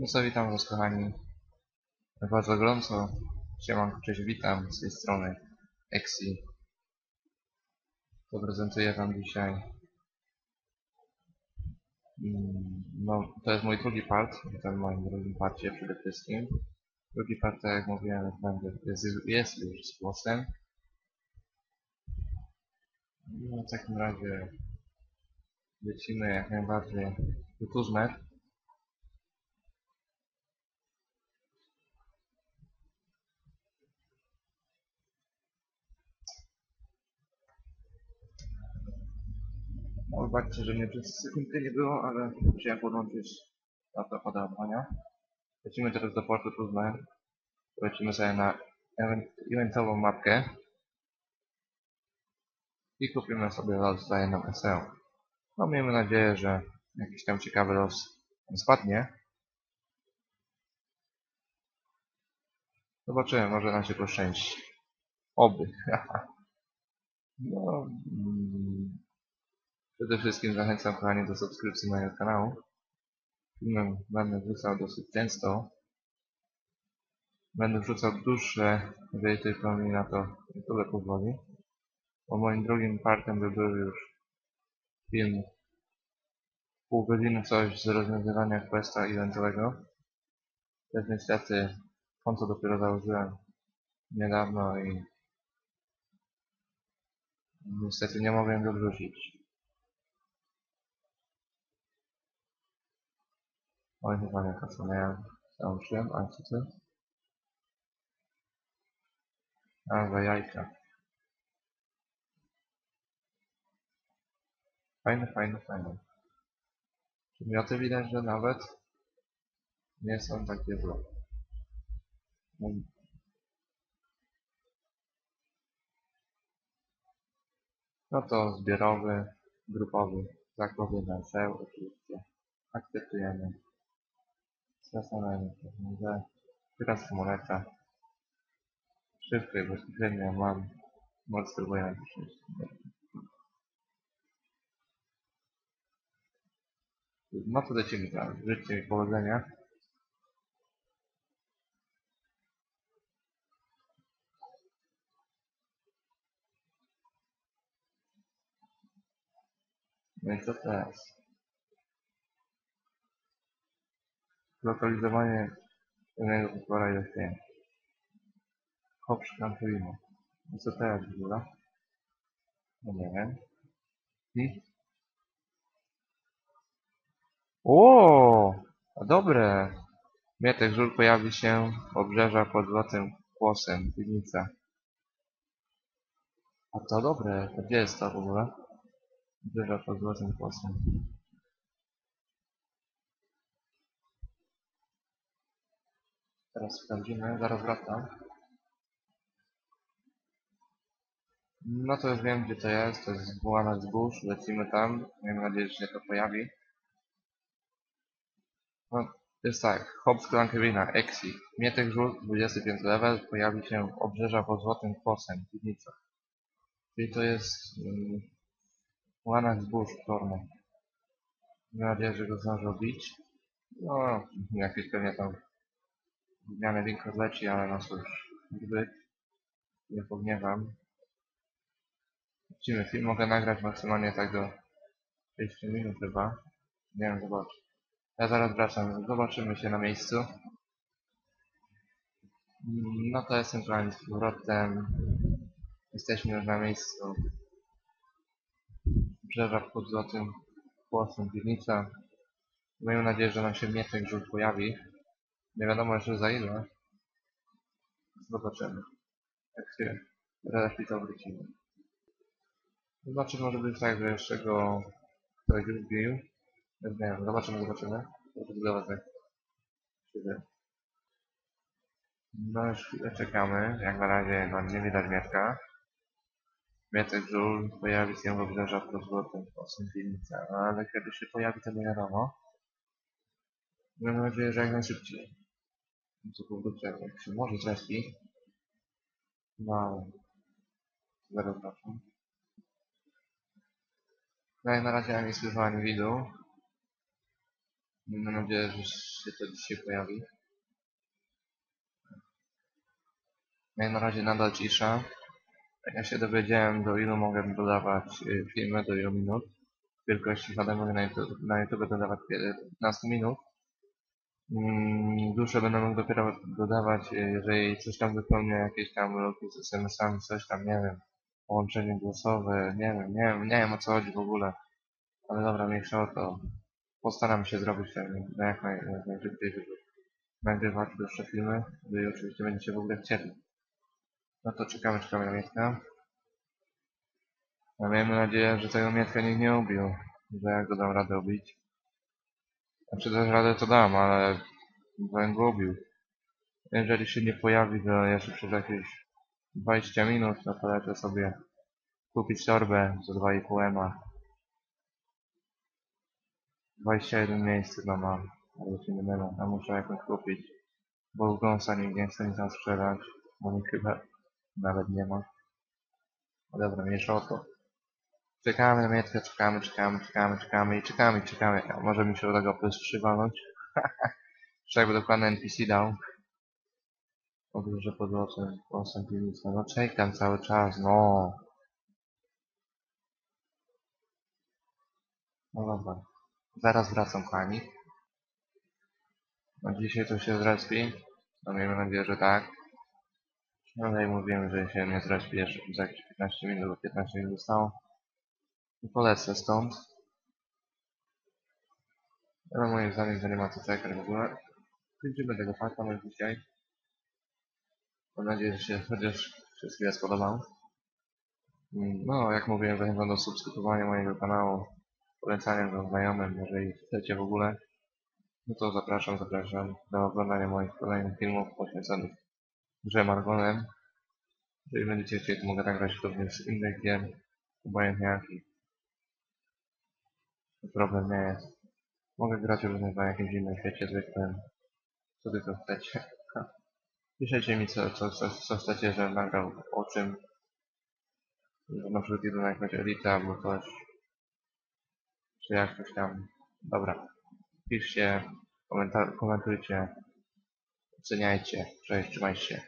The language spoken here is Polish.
No co, witam was kochani. Bardzo gorąco. Siemanko, cześć, witam z tej strony Exi. To prezentuję wam dzisiaj. Mm, No, to jest mój drugi part, witam w moim drugim parcie przede wszystkim. Drugi part, tak jak mówiłem, będzie, jest, jest już z głosem. No, w takim razie lecimy jak najbardziej. No, wybaczcie, że mnie przez sekundkę nie było, ale musiałem podłączyć laptop do ładowania. Lecimy teraz do portu Tuzmen. Lecimy sobie na event, eventową mapkę. I kupimy sobie los za jedną SE. No miejmy nadzieję, że jakiś tam ciekawy los spadnie. Zobaczymy, może nam się poszczęści. Oby. no, mm, przede wszystkim zachęcam kochani do subskrypcji mojego kanału. Filmy będę wrzucał dosyć często. Będę wrzucał dłuższe, jeżeli tylko mi na to tyle pozwoli. Bo moim drugim partem by był już film pół godziny coś z rozwiązywania questa eventowego. Też niestety konto dopiero założyłem niedawno i niestety nie mogłem go wrzucić. Oj, chyba nie to co miałem. Załączyłem, a co to? A, za jajka. Fajne, fajne, fajne. Przedmioty widać, że nawet nie są takie złe. No, no to zbiorowy, grupowy, zakłady na oczywiście. Akceptujemy. Się, że teraz moneta. Szybko i bezpośrednio mam. Może spróbuję napisać. No to teraz. Życzcie mi powodzenia. No i co teraz? Zlokalizowanie pewnego potwora i rozcięcie. Hop, szkampujemy. No co teraz w ogóle? No nie wiem. I? O, dobre. Mietek żul pojawi się obrzeża pod złotym kłosem, piwnica. A to dobre, to gdzie jest to w ogóle? Obrzeża pod złotym kłosem. Teraz sprawdzimy, zaraz wracam. No to już wiem gdzie to jest, to jest zwołana zbóż, lecimy tam, miejmy nadzieję, że się to pojawi. No, jest tak, hop szklankę wina, Exi, Mietek Żółt, 25 level, pojawi się obrzeża pod złotym kłosem, piwnica. Czyli to jest um, łana zbóż czarne. Mam nadzieję, że go zdążę bić. No, jakieś pewnie tam w mianę link odleci, ale no cóż, gdyby nie pogniewam. Lecimy, film mogę nagrać maksymalnie tak do 6 minut chyba. Nie wiem, zobacz. Ja zaraz wracam, zobaczymy się na miejscu. No to jestem kochani z powrotem. Jesteśmy już na miejscu. Brzeża pod złotym płosem piwnica. Miejmy nadzieję, że nam się miecek żółt pojawi. Nie wiadomo jeszcze za ile. Zobaczymy. Jak się relacji to wrócimy. Znaczy może być tak, że jeszcze go ktoś już bił. Nie wiem, zobaczymy, zobaczymy. To tak. Siedzę. No już chwilę czekamy. Jak na razie no, nie widać Mietka. Mietek żul pojawi się w obrzeżach pod złotym posem piwnica. No ale kiedy się pojawi to nie wiadomo. Mam nadzieję, że jak najszybciej. No Co powrócę, jak się może zreski. No. Zaraz wracam. No i na razie ani słyszałem widu. Mam nadzieję, że się to dzisiaj pojawi. No i na razie nadal cisza. Ja się dowiedziałem, do ilu mogę dodawać y, filmy, do ilu minut. Wielkości HD mogę na YouTube, dodawać pi- 15 minut. Mm, Dłuższe będę mógł dopiero dodawać, y, jeżeli coś tam wypełnię, jakieś tam luki z SMS-ami, coś tam, nie wiem. Połączenie głosowe, nie wiem, nie wiem, nie wiem o co chodzi w ogóle. Ale dobra, mniejsza o to. Postaram się zrobić ten na jak, naj, najszybciej, żeby nagrywać dłuższe filmy, gdy oczywiście będziecie w ogóle chcieli. No to czekamy, czekamy na Mietka. No miejmy nadzieję, że tego Mietka nikt nie ubił, że ja go dam radę ubić. Znaczy też radę to dam, ale bym go ubił. Jeżeli się nie pojawi, to jeszcze przez jakieś 20 minut, no to lecę sobie kupić torbę za 2,5 ema. 21 miejsc chyba mam, ale się nie mylę, a muszę jakąś kupić. Bo w nikt nie chce nic tam sprzedać, bo nikt chyba nawet nie ma. No dobra, mniejsza o to. Czekamy na mietkę, czekamy, czekamy, czekamy, czekamy i czekamy, i czekamy. A może mi się uda go PS3 walnąć? Czy jakby dokładny NPC dał? Podróże pod losem, losem piwnica. No czekam cały czas, no. No dobra. Zaraz wracam, kochani. No dzisiaj to się zrespi. No miejmy nadzieję, że tak. No ale jak mówiłem, że się nie zrespi jeszcze za jakieś 15 minut, bo 15 minut zostało. I polecę stąd. Ale moim zdaniem to nie ma co czekać w ogóle. Kończymy tego fakta już dzisiaj. Mam nadzieję, że się chociaż chwilę spodobał. No, jak mówiłem, zachęcam do subskrybowania mojego kanału, polecania go znajomym, jeżeli chcecie w ogóle. No to zapraszam, zapraszam do oglądania moich kolejnych filmów poświęconych grze Margonem. Jeżeli będziecie chcieli, to mogę nagrać również z innych gier, obojętnie jakich. Problem nie jest. Mogę grać również na jakimś innym świecie zwykłym. Co tylko chcecie. Piszecie mi co, co, co, co chcecie, że nagrał o czym. Że na przykład idę na jakąś elitę albo coś. Czy jakoś tam. Dobra. Piszcie, komentar- komentujcie, oceniajcie. Cześć, trzymajcie się.